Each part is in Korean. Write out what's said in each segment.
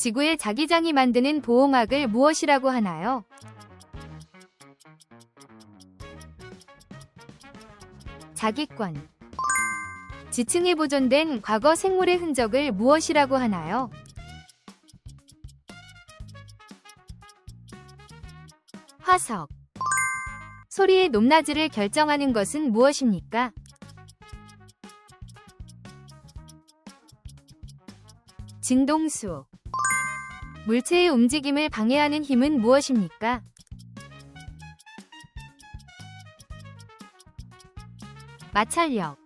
지구의 자기장이 만드는 보호막을 무엇이라고 하나요? 자기권. 지층에 보존된 과거 생물의 흔적을 무엇이라고 하나요? 화석. 소리의 높낮이를 결정하는 것은 무엇입니까? 진동수. 물체의 움직임을 방해하는 힘은 무엇입니까? 마찰력.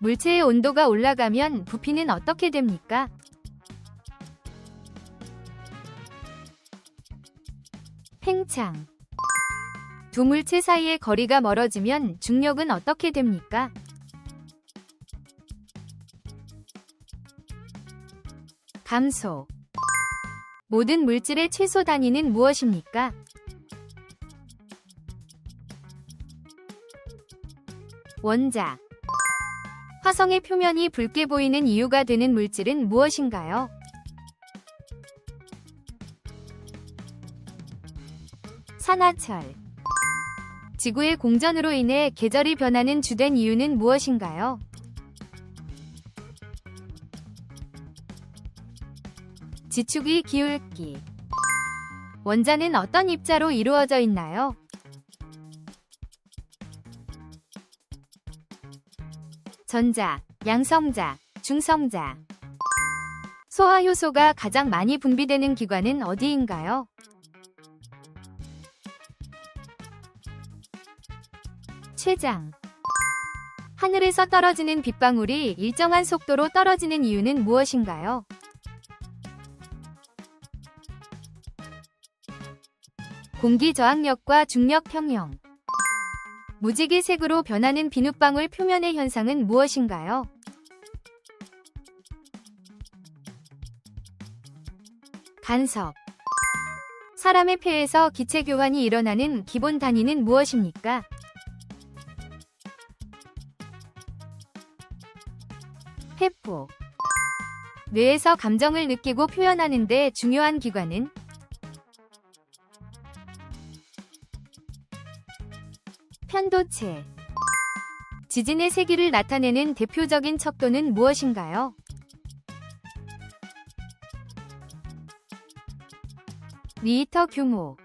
물체의 온도가 올라가면 부피는 어떻게 됩니까? 팽창. 두 물체 사이의 거리가 멀어지면 중력은 어떻게 됩니까? 감소. 모든 물질의 최소 단위는 무엇입니까? 원자. 화성의 표면이 붉게 보이는 이유가 되는 물질은 무엇인가요? 산화철. 지구의 공전으로 인해 계절이 변하는 주된 이유는 무엇인가요? 지축의 기울기. 원자는 어떤 입자로 이루어져 있나요? 전자, 양성자, 중성자. 소화 효소가 가장 많이 분비되는 기관은 어디인가요? 췌장. 하늘에서 떨어지는 빗방울이 일정한 속도로 떨어지는 이유는 무엇인가요? 공기 저항력과 중력 평형. 무지개 색으로 변하는 비눗방울 표면의 현상은 무엇인가요? 간섭. 사람의 폐에서 기체 교환이 일어나는 기본 단위는 무엇입니까? 회포. 뇌에서 감정을 느끼고 표현하는데 중요한 기관은 편도체. 지진의 세기를 나타내는 대표적인 척도는 무엇인가요? 리터 규모.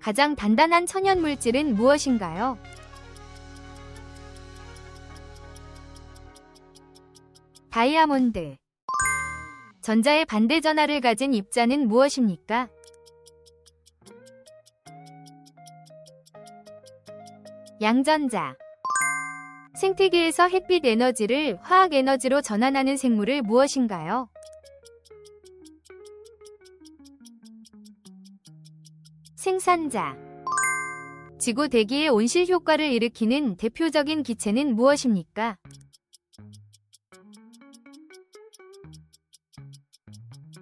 가장 단단한 천연 물질은 무엇인가요? 다이아몬드. 전자의 반대 전하를 가진 입자는 무엇입니까? 양전자. 생태계에서 햇빛 에너지를 화학 에너지로 전환하는 생물을 무엇인가요? 생산자. 지구 대기의 온실 효과를 일으키는 대표적인 기체는 무엇입니까?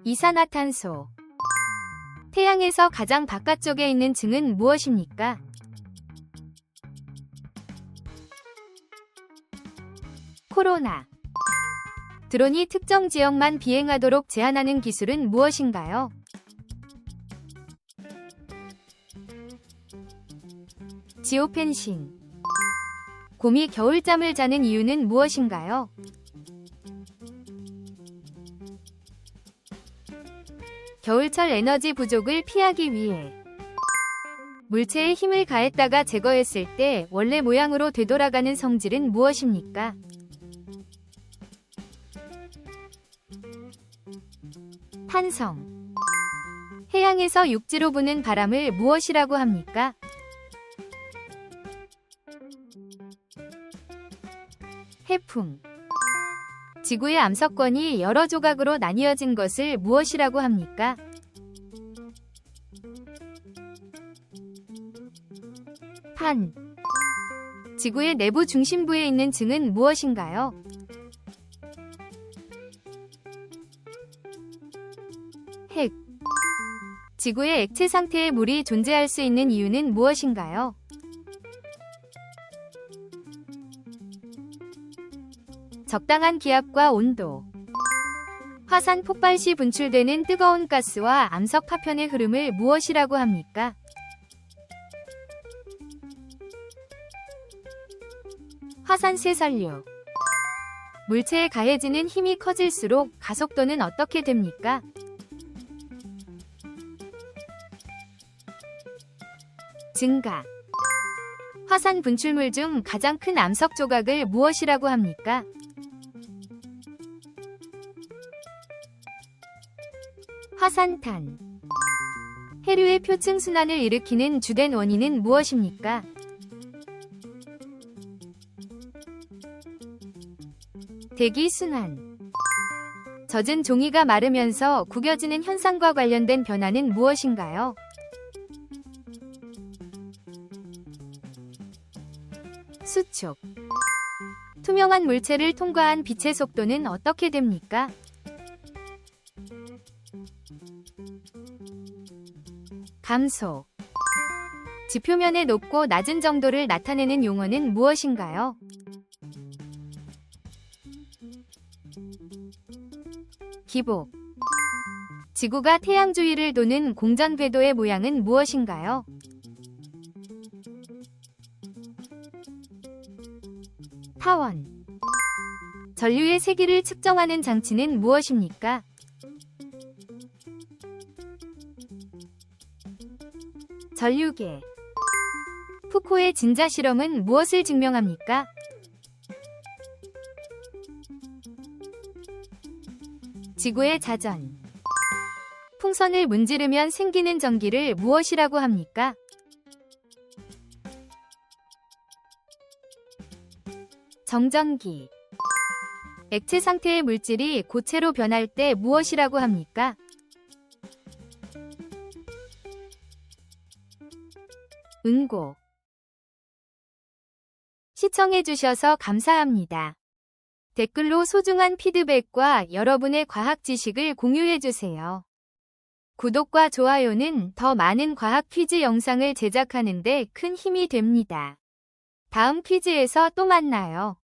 이산화탄소. 태양에서 가장 바깥쪽에 있는 층은 무엇입니까? 코로나. 드론이 특정 지역만 비행하도록 제한하는 기술은 무엇인가요? 지오펜싱. 곰이 겨울잠을 자는 이유는 무엇인가요? 겨울철 에너지 부족을 피하기 위해 물체에 힘을 가했다가 제거했을 때 원래 모양으로 되돌아가는 성질은 무엇입니까? 탄성. 해양에서 육지로 부는 바람을 무엇이라고 합니까? 해풍. 지구의 암석권이 여러 조각으로 나뉘어진 것을 무엇이라고 합니까? 판. 지구의 내부 중심부에 있는 층은 무엇인가요? 핵. 지구의 액체 상태의 물이 존재할 수 있는 이유는 무엇인가요? 적당한 기압과 온도. 화산 폭발 시 분출되는 뜨거운 가스와 암석 파편의 흐름을 무엇이라고 합니까? 화산 쇠설류 물체에 가해지는 힘이 커질수록 가속도는 어떻게 됩니까? 증가 화산 분출물 중 가장 큰 암석 조각을 무엇이라고 합니까? 화산탄 해류의 표층 순환을 일으키는 주된 원인은 무엇입니까? 대기 순환 젖은 종이가 마르면서 구겨지는 현상과 관련된 변화는 무엇인가요? 수축 투명한 물체를 통과한 빛의 속도는 어떻게 됩니까? 감소 지표면의 높고 낮은 정도를 나타내는 용어는 무엇인가요? 기복 지구가 태양 주위를 도는 공전 궤도의 모양은 무엇인가요? 타원 전류의 세기를 측정하는 장치는 무엇입니까? 전류계 푸코의 진자 실험은 무엇을 증명합니까? 지구의 자전 풍선을 문지르면 생기는 전기를 무엇이라고 합니까? 정전기 액체 상태의 물질이 고체로 변할 때 무엇이라고 합니까? 응고 시청해주셔서 감사합니다. 댓글로 소중한 피드백과 여러분의 과학 지식을 공유해주세요. 구독과 좋아요는 더 많은 과학 퀴즈 영상을 제작하는 데 큰 힘이 됩니다. 다음 퀴즈에서 또 만나요.